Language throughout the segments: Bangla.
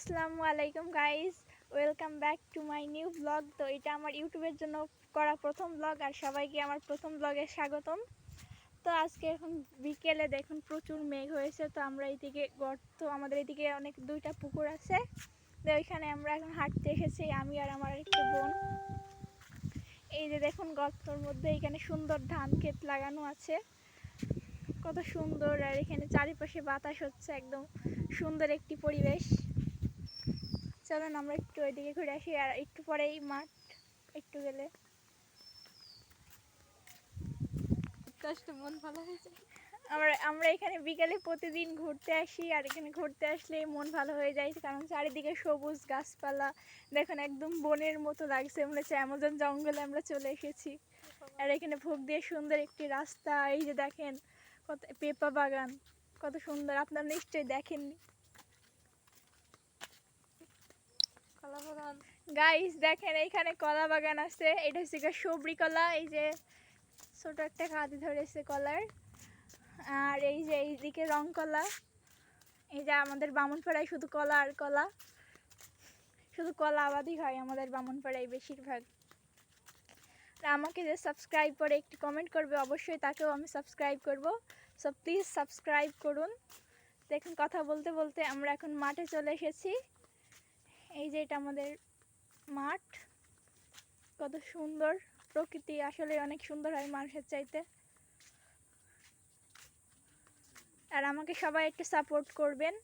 আসসালামু আলাইকুম guys welcome back to my new blog তো এটা আমার ইউটিউবের জন্য করা প্রথম ব্লগ আর সবাইকে আমার প্রথম ব্লগে স্বাগতম। তো আজকে এখন বিকেলে দেখুন প্রচুর মেঘ হয়েছে, তো আমরা এইদিকে গর্ত, আমাদের এইদিকে অনেক দুইটা পুকুর আছে। তো ওইখানে আমরা এখন হাঁটতে এসেছি, আমি আর আমার একটু বোন। এই যে দেখুন গর্তর মধ্যে এখানে সুন্দর ধান ক্ষেত লাগানো আছে। কত সুন্দর, আর এখানে চারিপাশে বাতাস হচ্ছে, একদম সুন্দর একটি পরিবেশ। চলুন আমরা একটু ওইদিকে ঘুরে আসি আর একটু পরেই মাঠ একটু গেলে। কষ্ট মন ভালো হয়েছে? আমরা আমরা এখানে বিকেলে প্রতিদিন ঘুরতে আসি আর এখানে ঘুরতে আসলে মন ভালো হয়ে যায় কারণ চারিদিকে সবুজ গাছপালা। দেখুন একদম বনের মতো লাগছে মনে হচ্ছে অ্যামাজন জঙ্গলে আমরা চলে এসেছি। আর এখানে ভোগ দিয়ে সুন্দর একটি রাস্তা এই যে দেখেন কত পেপা বাগান কত সুন্দর আপনারা নিশ্চয়ই দেখেননি কলা বাগান গাইস দেখেন এইখানে কলা বাগান আছে। এটা হচ্ছে সবরি কলা। এই যে ছোট একটা কাঁদি ধরেছে কলার। আর এই যে এইদিকে রং কলা। এই যে আমাদের বামুনপাড়ায় শুধু কলা আর কলা। শুধু কলা আবাদই হয় আমাদের বামুনপাড়ায় বেশিরভাগ। আমাকে যে সাবস্ক্রাইব করে একটি কমেন্ট করবে, অবশ্যই তাকেও আমি সাবস্ক্রাইব করব। সো প্লিজ সাবস্ক্রাইব করুন। দেখুন, কথা বলতে বলতে আমরা এখন মাঠে চলে এসেছি। এই যে এটা আমাদের মাঠ। কত সুন্দর প্রকৃতি আসলে অনেক সুন্দর হয় মানুষের চাইতে। আর আমাকে সবাই একটু সাপোর্ট করবেন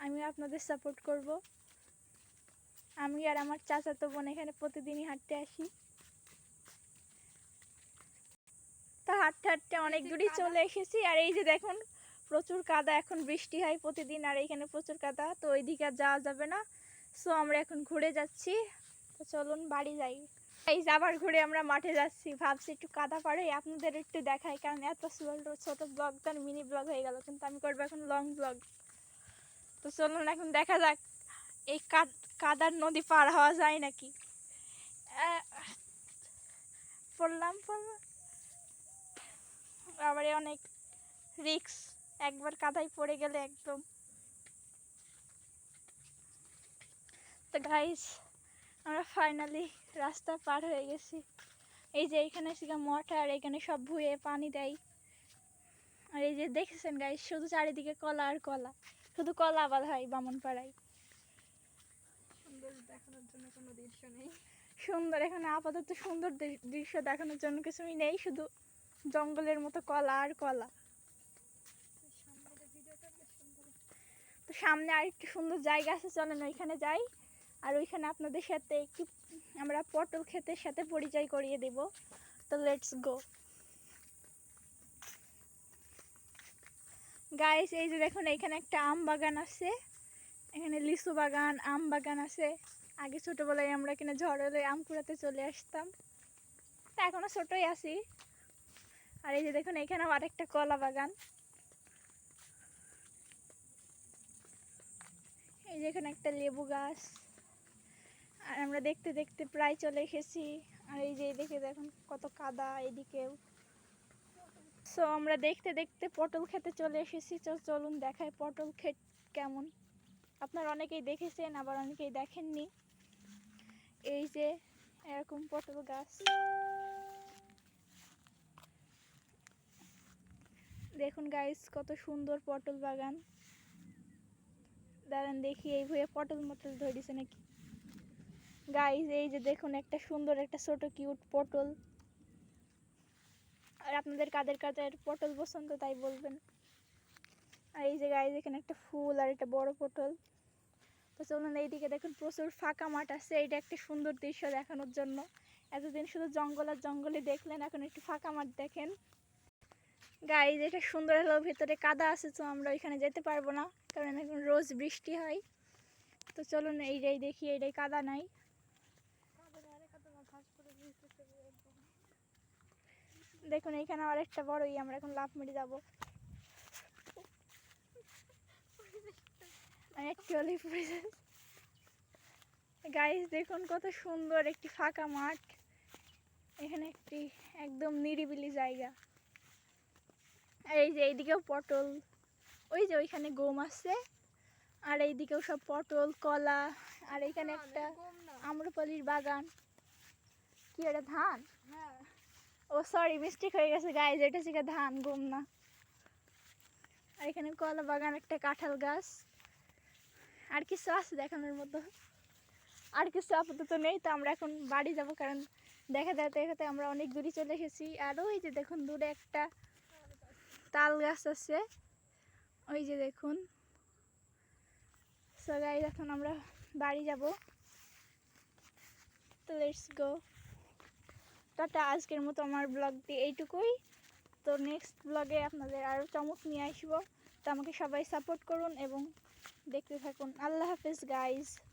আমি আপনাদের সাপোর্ট করব। আমি আর আমার চাচাতো বোন এখানে প্রতিদিনই হাঁটতে আসি। তো হাঁটতে হাঁটতে অনেক দূরই চলে এসেছি আর এই যে দেখুন প্রচুর কাদা এখন বৃষ্টি হয় প্রতিদিন আর এখানে প্রচুর কাদা তো ওইদিকে আর যাওয়া যাবে না। সো আমরা এখন ঘুরে যাচ্ছি। তো চলুন, বাড়ি যাই। এই আবার ঘুরে আমরা মাঠে যাচ্ছি। ভাবছি একটু কাদা পাড়ে আপনাদের একটু দেখাই, কারণ এত ছোট ব্লগ তার মিনি ব্লগ হয়ে গেল, কিন্তু আমি করব এখন লং ব্লগ তো চলুন, এখন দেখা যাক, এই কাদ- কাদার নদী পার হওয়া যায় নাকি? পড়লাম পড়লাম। আবার অনেক রিক্স একবার কাদায় পড়ে গেলে একদম। তো গাইস আমরা ফাইনালি রাস্তা পার হয়ে গেছি। এই যে এখানে শিখা মঠা আর এখানে সব ভুয়ে পানি দেয়। আর এই যে দেখেছেন গাইস শুধু চারিদিকে কলা আর কলা। শুধু কলা আবাদ হয় বামনপাড়ায়। সুন্দর এখানে আপাতত সুন্দর দৃশ্য দেখানোর জন্য কিছুই নেই শুধু জঙ্গলের মতো কলা আর কলা। তো সামনে আর একটু সুন্দর জায়গা আছে চলেন ওইখানে যাই। আর ওইখানে আপনাদের সাথে একটু আমরা পটল ক্ষেতের সাথে পরিচয় করিয়ে দেব। তো লেটস গো গাইস এই যে দেখুন, এখানে একটা আম বাগান আছে। এখানে লিচু বাগান, আম বাগান আছে। আগে ছোটোবেলায় আমরা কিনা ঝড় হলে আম কুড়াতে চলে আসতাম। তা এখনও ছোটোই আছি। আর এই যে দেখুন, এখানেও আরেকটা কলা বাগান। এই যে এখানে একটা লেবু গাছ। আর আমরা দেখতে দেখতে প্রায় চলে এসেছি। আর এই যে দেখে দেখুন কত কাদা এদিকেও সো আমরা দেখতে দেখতে পটল খেতে চলে এসেছি। চলুন দেখাই পটল ক্ষেত কেমন। আপনারা অনেকেই দেখেছেন, আবার অনেকেই দেখেননি। এই যে এরকম পটল গাছ। দেখুন গাইস কত সুন্দর পটল বাগান। দাঁড়ান দেখি, এই ভয়ে পটল মটল ধরেছে নাকি? গাইজ এই যে দেখুন একটা সুন্দর একটা ছোট কিউট পটল। আর আপনাদের কাদের কাদের পটল পছন্দ তাই বলবেন। আর এই যে গাইজ এখানে একটা ফুল আর একটা বড় পটল। তো চলুন এইদিকে দেখুন, প্রচুর ফাঁকা মাঠ আছে। এইটা একটা সুন্দর দৃশ্য দেখানোর জন্য। এতদিন শুধু জঙ্গল আর জঙ্গলে দেখলেন, এখন একটু ফাঁকা মাঠ দেখেন। গাইজ এটা সুন্দর হলেও ভেতরে কাদা আছে, তো আমরা ওইখানে যেতে পারব না, কারণ এখন রোজ বৃষ্টি হয়। তো চলুন এইটাই দেখি, এইটাই কাদা নাই কাদের আরে কত ঘাস করে দিতেছে একদম দেখুন এইখানে আরেকটা বড়ই আমরা এখন লাভ মেরে যাব একটু পড়ে গাইস দেখুন কত সুন্দর একটি ফাঁকা মাঠ। এখানে একটি একদম নিরিবিলি জায়গা। আর এই যে এইদিকেও পটল। ওই যে ওইখানে গম আছে। আর এইদিকেও সব পটল কলা আর এখানে একটা। আম্রপালির বাগান। কি এটা ধান? হ্যাঁ। ও সরি মিস্টেক হয়ে গেছে গাইজ এটা গিয়ে ধান গম না। আর এখানে কলা বাগান, একটা কাঁঠাল গাছ। আর কিছু আছে দেখানোর মতো। আর কিছু আপাতত নেই, তো আমরা এখন বাড়ি যাব, কারণ দেখা দেখাতে দেখাতে আমরা অনেক দূরে চলে এসেছি। আর ওই যে দেখুন, দূরে একটা তাল গাছ আছে। ওই যে দেখুন। সো গাইজ এখন আমরা বাড়ি যাব। তো লেটস গো টাটা, আজকের মতো আমার ব্লগটি এইটুকুই। তো নেক্সট ব্লগে আপনাদের আরও চমক নিয়ে আসব। তো আমাকে সবাই সাপোর্ট করুন এবং দেখতে থাকুন। আল্লাহ হাফিজ গাইজ